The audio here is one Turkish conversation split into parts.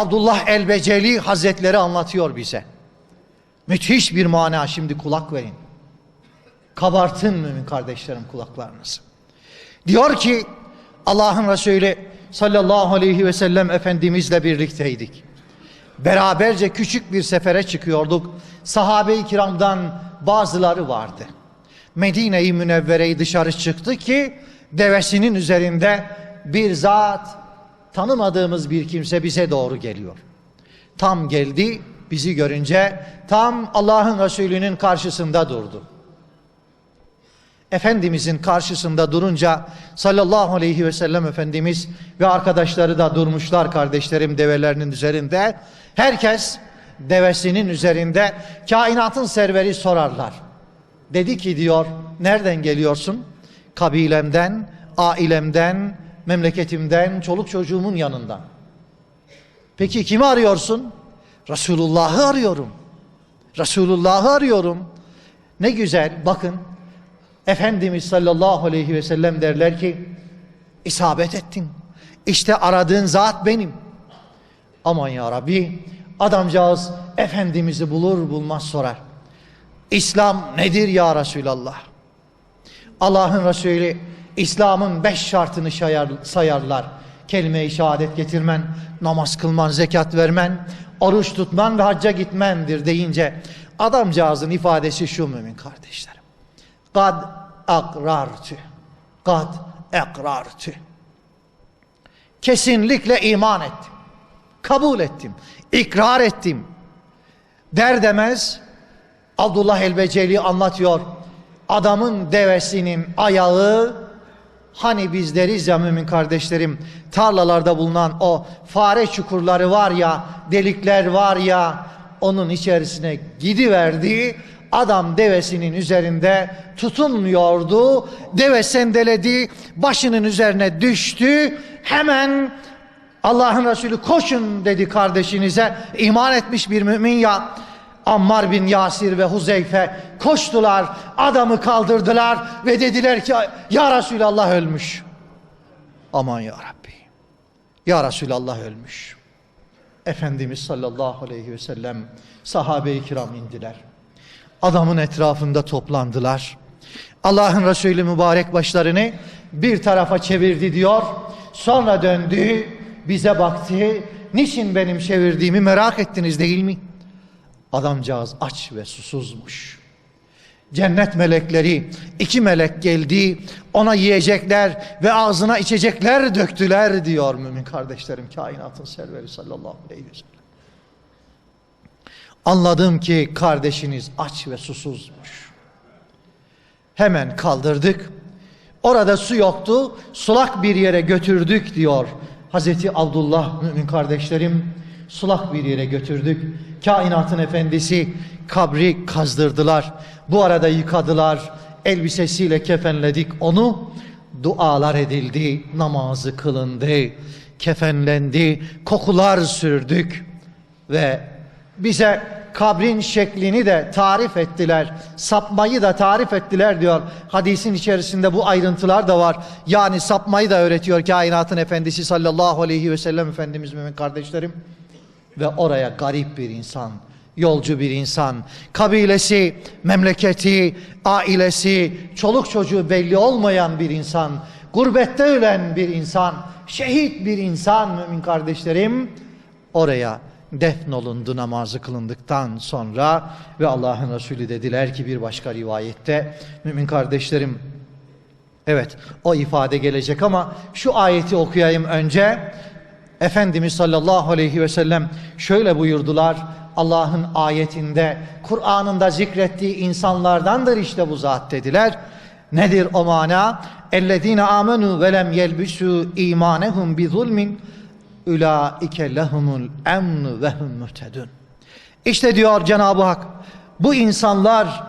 Abdullah el-Beceli Hazretleri anlatıyor bize. Müthiş bir mana şimdi kulak verin. Kabartın mümin kardeşlerim kulaklarınızı. Diyor ki Allah'ın Resulü sallallahu aleyhi ve sellem Efendimizle birlikteydik. Beraberce küçük bir sefere çıkıyorduk. Sahabe-i kiramdan bazıları vardı. Medine-i Münevvere'yi dışarı çıktı ki devesinin üzerinde bir zat tanımadığımız bir kimse bize doğru geliyor. Tam geldi bizi görünce tam Allah'ın Resulü'nün karşısında durdu. Efendimizin karşısında durunca sallallahu aleyhi ve sellem Efendimiz ve arkadaşları da durmuşlar kardeşlerim develerinin üzerinde. Herkes devesinin üzerinde kainatın serveri sorarlar. Dedi ki diyor nereden geliyorsun? Kabilemden, ailemden, memleketimden, çoluk çocuğumun yanından. Peki kimi arıyorsun? Resulullah'ı arıyorum. Resulullah'ı arıyorum. Ne güzel bakın Efendimiz sallallahu aleyhi ve sellem derler ki isabet ettin. İşte aradığın zat benim. Aman ya Rabbi adamcağız Efendimiz'i bulur bulmaz sorar. İslam nedir ya Resulallah? Allah'ın Resulü İslam'ın beş şartını sayar, sayarlar. Kelime-i şehadet getirmen, namaz kılman, zekat vermen, oruç tutman ve hacca gitmendir deyince adamcağızın ifadesi şu mümin kardeşlerim. Kad akrartü. Kad ekrartü. Kesinlikle iman ettim. Kabul ettim. ikrar ettim. Der demez Abdullah el-Beceli anlatıyor. Adamın devesinin ayağı hani biz deriz ya mümin kardeşlerim tarlalarda bulunan o fare çukurları var ya delikler var ya onun içerisine gidiverdi Adam devesinin üzerinde tutunmuyordu. Deve sendeledi, başının üzerine düştü. Hemen Allah'ın Resulü koşun dedi kardeşinize. iman etmiş bir mümin ya. Ammar bin Yasir ve Huzeyfe koştular, adamı kaldırdılar ve dediler ki ya Resulallah ölmüş. Aman ya Rabbi. Ya Resulallah ölmüş. Efendimiz sallallahu aleyhi ve sellem sahabe-i kiram indiler. Adamın etrafında toplandılar. Allah'ın Resulü mübarek başlarını bir tarafa çevirdi diyor. Sonra döndü, bize baktı. Niçin benim çevirdiğimi merak ettiniz değil mi? Adamcağız aç ve susuzmuş. Cennet melekleri, iki melek geldi, ona yiyecekler ve ağzına içecekler döktüler diyor mümin kardeşlerim. Kainatın serveri sallallahu aleyhi ve sellem. Anladım ki kardeşiniz aç ve susuzmuş. Hemen kaldırdık. Orada su yoktu. Sulak bir yere götürdük diyor Hazreti Abdullah mümin kardeşlerim. Sulak bir yere götürdük. Kainatın efendisi kabri kazdırdılar. Bu arada yıkadılar. Elbisesiyle kefenledik onu. Dualar edildi. Namazı kılındı. Kefenlendi. Kokular sürdük. Ve bize kabrin şeklini de tarif ettiler. Sapmayı da tarif ettiler diyor. Hadisin içerisinde bu ayrıntılar da var. Yani sapmayı da öğretiyor kainatın efendisi sallallahu aleyhi ve sellem Efendimiz mümin kardeşlerim. Ve oraya garip bir insan, yolcu bir insan, kabilesi, memleketi, ailesi, çoluk çocuğu belli olmayan bir insan, gurbette ölen bir insan, şehit bir insan mümin kardeşlerim. Oraya defnolundu namazı kılındıktan sonra ve Allah'ın Resulü dediler ki bir başka rivayette mümin kardeşlerim evet o ifade gelecek ama şu ayeti okuyayım önce Efendimiz sallallahu aleyhi ve sellem şöyle buyurdular Allah'ın ayetinde Kur'an'ında zikrettiği insanlardandır işte bu zat dediler nedir o mana lem yelbisu imanehum bi zulmin Ulaike lehumul emnu ve hum muhtedun. İşte diyor Cenab-ı Hak bu insanlar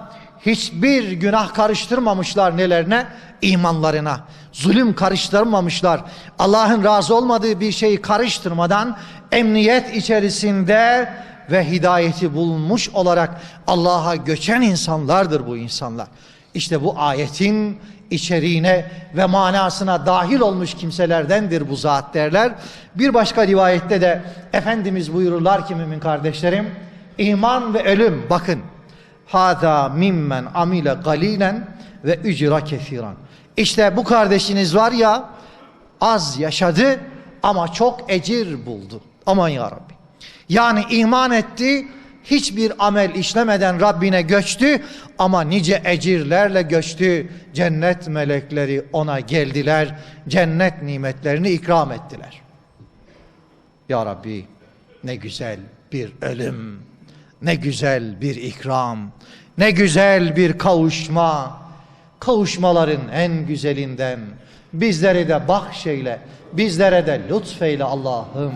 hiçbir günah karıştırmamışlar nelerine? İmanlarına. Zulüm karıştırmamışlar. Allah'ın razı olmadığı bir şeyi karıştırmadan emniyet içerisinde ve hidayeti bulmuş olarak Allah'a göçen insanlardır bu insanlar. İşte bu ayetin içeriğine ve manasına dahil olmuş kimselerdendir bu zat derler. Bir başka rivayette de Efendimiz buyururlar ki mümin kardeşlerim, iman ve ölüm bakın. Hada mimmen amile galilen ve ücra kesiran. İşte bu kardeşiniz var ya az yaşadı ama çok ecir buldu. Aman ya Rabbi. Yani iman etti, hiçbir amel işlemeden Rabbine göçtü ama nice ecirlerle göçtü. Cennet melekleri ona geldiler, cennet nimetlerini ikram ettiler. Ya Rabbi ne güzel bir ölüm, ne güzel bir ikram, ne güzel bir kavuşma. Kavuşmaların en güzelinden bizleri de bahşeyle, bizlere de lütfeyle Allah'ım.